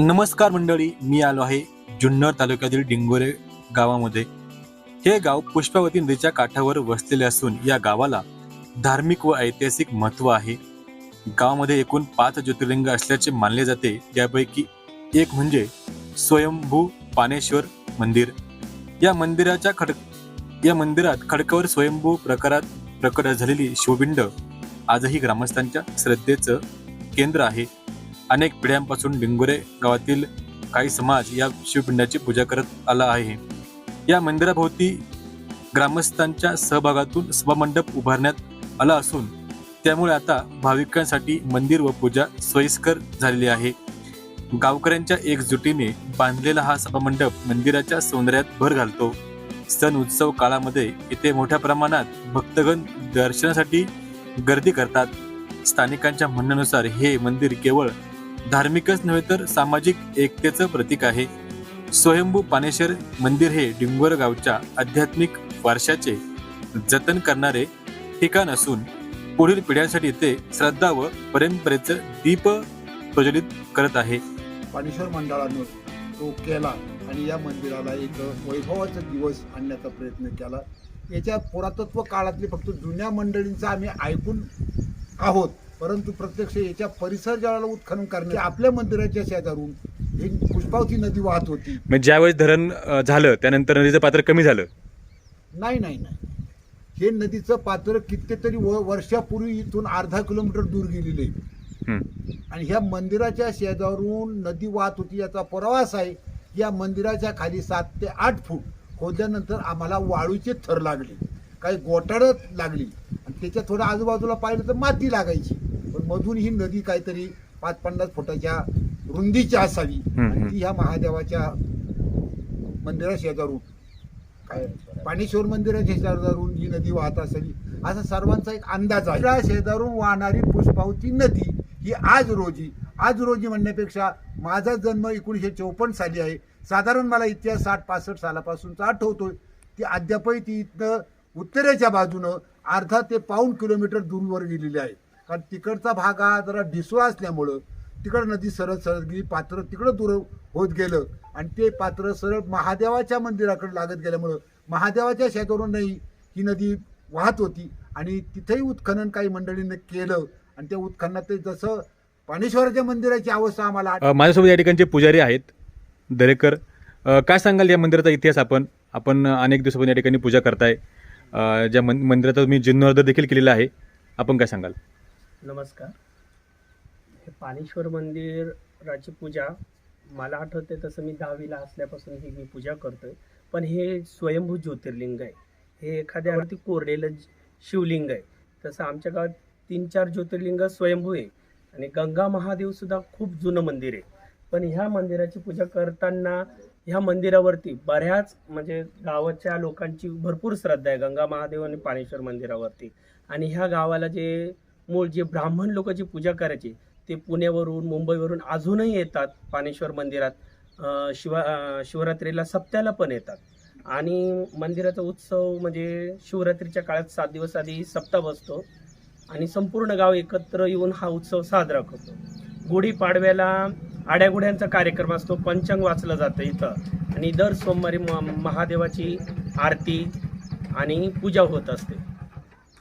नमस्कार मंडळी मी आलो आहे जुन्नर तालुक्यातील डिंगोरे गावामध्ये. हे गाव पुष्पावती नदीच्या काठावर वसलेले असून या गावाला धार्मिक व ऐतिहासिक महत्त्व आहे. गावामध्ये एकूण पाच ज्योतिर्लिंग असल्याचे मानले जाते. यापैकी एक म्हणजे स्वयंभू पानेश्वर मंदिर. या मंदिराच्या खड या मंदिरात खडकावर स्वयंभू प्रकारात प्रकट झालेली शिवबिंड आजही ग्रामस्थांच्या श्रद्धेचं केंद्र आहे. अनेक पिढ्यांपासून डिंगोरे गावातील काही समाज या शिवपिंडाची पूजा करत आला आहे. या मंदिराभोवती ग्रामस्थांच्या सहभागातून सभामंडप उभारण्यात आला असून त्यामुळे आता भाविकांसाठी मंदिर व पूजा सोयीस्कर झालेली आहे. गावकऱ्यांच्या एकजुटीने बांधलेला हा सभामंडप मंदिराच्या सौंदर्यात भर घालतो. सण उत्सव काळामध्ये इथे मोठ्या प्रमाणात भक्तगण दर्शनासाठी गर्दी करतात. स्थानिकांच्या म्हणण्यानुसार हे मंदिर केवळ धार्मिकच नव्हे तर सामाजिक एकतेचं प्रतीक आहे. स्वयंभू पानेश्वर मंदिर हे डिंगोर गावच्या आध्यात्मिक वारशाचे जतन करणारे ठिकाण असून पुढील पिढ्यांसाठी ते श्रद्धा व परंपरेचं दीप प्रज्वलित करत आहे. पानेश्वर मंडळाने तो केला आणि या मंदिराला एक वैभवाचा दिवस आणण्याचा प्रयत्न केला. याच्या पुरातत्व काळातले फक्त जुन्या मंडळींचा आम्ही ऐकून आहोत. परंतु प्रत्यक्ष याच्या परिसर ज्यावेळेला उत्खनन करणे आपल्या मंदिराच्या शेजारून पुष्पावती नदी वाहत होती. म्हणजे ज्यावेळेस धरण अ, झालं त्यानंतर नदीचं पात्र कमी झालं? नाही नाही नाही. हे नदीचं पात्र कितीतरी व वर्षापूर्वी इथून अर्धा किलोमीटर दूर गेलेले हम्म. आणि ह्या मंदिराच्या शेजारून नदी वाहत होती याचा प्रवास आहे. या मंदिराच्या खाली सात ते आठ फूट खोदल्यानंतर आम्हाला वाळूचे थर लागले. काही गोटाळत लागली. आणि त्याच्या थोडं आजूबाजूला पाहिलं तर माती लागायची. मधून ही नदी काहीतरी पाच पन्नास फुटाच्या रुंदीची असावी. आणि. ती ह्या महादेवाच्या मंदिरा शेजारून. काय? पाणेश्वर मंदिराच्या शेजारून ही नदी वाहत असावी. असा सर्वांचा एक अंदाज आहे. त्या शेजारून वाहणारी पुष्पावती नदी ही आज रोजी आज रोजी म्हणण्यापेक्षा माझा जन्म एकोणीसशे चौपन्न साली आहे. साधारण मला इतिहास साठ पासष्ट सालापासूनचा आठवतोय. ती अद्यापही ती इथनं उत्तरेच्या बाजूनं अर्धा ते पाऊण किलोमीटर दूरवर गेलेली आहे. कारण तिकडचा भाग हा जरा ढिसवा असल्यामुळं तिकडं नदी सरळ सरळ गेली पात्र तिकडं दूर होत गेलं. आणि ते पात्र सरळ महादेवाच्या मंदिराकडे लागत गेल्यामुळं महादेवाच्या शेतावरूनही ही नदी वाहत होती. आणि तिथेही उत्खनन काही मंडळींनी केलं. आणि त्या उत्खननात ते जसं पाणेश्वराच्या मंदिराची अवस्था आम्हाला माझ्यासोबत या ठिकाणचे पुजारी आहेत. दरेकर काय सांगाल या मंदिराचा इतिहास आपण? आपण अनेक दिवसापासून या ठिकाणी पूजा करताय. ज्या मन मंदिराचा तुम्ही जीर्णोद्धार देखील केलेला आहे. आपण काय सांगाल? नमस्कार. हे पाणेश्वर मंदिराची पूजा मला आठवते तसं मी दहावीला असल्यापासून ही मी पूजा करतोय. पण हे स्वयंभू ज्योतिर्लिंग आहे. हे एखाद्यावरती कोरलेलं शिवलिंग आहे. तसं आमच्या गावात तीन चार ज्योतिर्लिंग स्वयंभू आहे. आणि गंगा महादेव सुद्धा खूप जुनं मंदिर आहे. पण ह्या मंदिराची पूजा करताना ह्या मंदिरावरती बऱ्याच म्हणजे गावाच्या लोकांची भरपूर श्रद्धा आहे. गंगा महादेव आणि पाणेश्वर मंदिरावरती. आणि ह्या गावाला जे मूळ जे ब्राह्मण लोक जी पूजा करायची ते पुण्यावरून मुंबईवरून अजूनही येतात पाणेश्वर मंदिरात. शिवा शिवरात्रीला सप्त्याला पण येतात. आणि मंदिराचा उत्सव म्हणजे शिवरात्रीच्या काळात सात दिवस आधी सप्ताह बसतो आणि संपूर्ण गाव एकत्र येऊन हा उत्सव साजरा करतो. गुढीपाडव्याला आड्यागुड्यांचा कार्यक्रम असतो पंचांग वाचलं जातं इथं. आणि दर सोमवारी म- महादेवाची आरती आणि पूजा होत असते.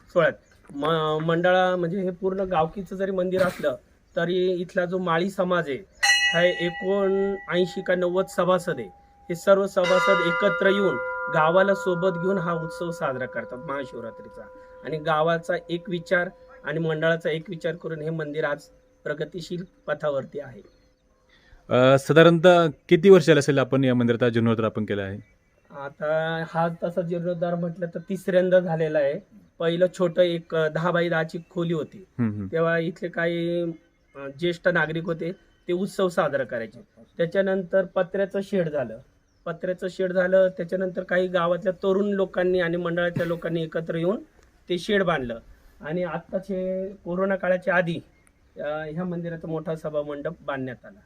सोळ्यात म मंडळा म्हणजे हे पूर्ण गावकीचं जरी मंदिर असलं तरी इथला जो माळी समाज आहे हा एकोण ऐंशी का नव्वद सभासद आहे. हे सर्व सभासद एकत्र येऊन गावाला सोबत घेऊन हा उत्सव साजरा करतात महाशिवरात्रीचा. आणि गावाचा एक विचार आणि मंडळाचा एक विचार करून हे मंदिर आज प्रगतिशील पथावरती आहे. साधारणतः किती वर्ष असेल आपण या मंदिराचा जीर्णोद्धार आपण केला आहे? आता हा तसा जीर्णोद्धार म्हटलं तर तिसऱ्यांदा झालेला आहे. पहिलं छोटं एक दहा बाय दहाची खोली होती. तेव्हा इथले काही ज्येष्ठ नागरिक होते ते उत्सव साजरा करायचे. त्याच्यानंतर पत्र्याचं शेड झालं. पत्र्याचं शेड झालं त्याच्यानंतर काही गावातल्या तरुण लोकांनी आणि मंडळाच्या लोकांनी एकत्र येऊन ते शेड बांधलं. आणि आत्ताचे कोरोना काळाच्या आधी ह्या मंदिराचा मोठा सभा मंडप बांधण्यात आला.